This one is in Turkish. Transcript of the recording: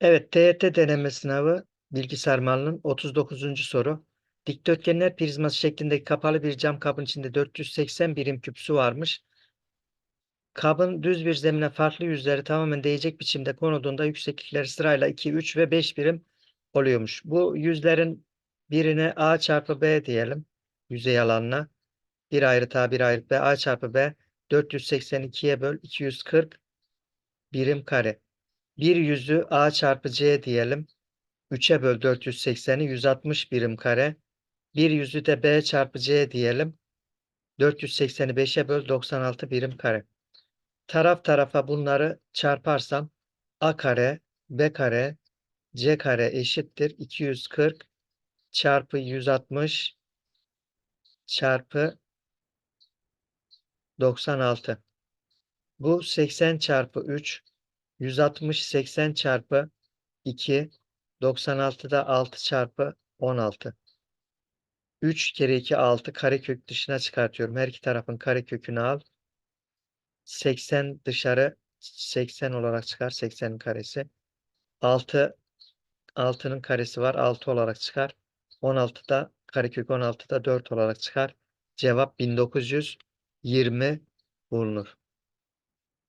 Evet, TYT deneme sınavı bilgisayar malının 39. soru. Dikdörtgenler prizması şeklindeki kapalı bir cam kabın içinde 480 birim küp su varmış. Kabın düz bir zemine farklı yüzleri tamamen değecek biçimde konulduğunda yükseklikleri sırayla 2, 3 ve 5 birim oluyormuş. Bu yüzlerin birine A çarpı B diyelim. Yüzey alanına. Bir ayrıt A, bir ayrıt B. A çarpı B 482'ye böl 240 birim kare. Bir yüzü A çarpı C diyelim. 3'e böl 480'i 160 birim kare. Bir yüzü de B çarpı C diyelim. 480'i 5'e böl 96 birim kare. Taraf tarafa bunları çarparsam A kare, B kare, C kare eşittir. 240 çarpı 160 çarpı 96. Bu 80 çarpı 3 160 80 çarpı 2 96'da 6 çarpı 16. 3 kere 2 6 karekök dışına çıkartıyorum. Her iki tarafın karekökünü al. 80 dışarı 80 olarak çıkar. 80'in karesi. 6 6'nın karesi var. 6 olarak çıkar. 16'da karekök 16'da 4 olarak çıkar. Cevap 1920 bulunur.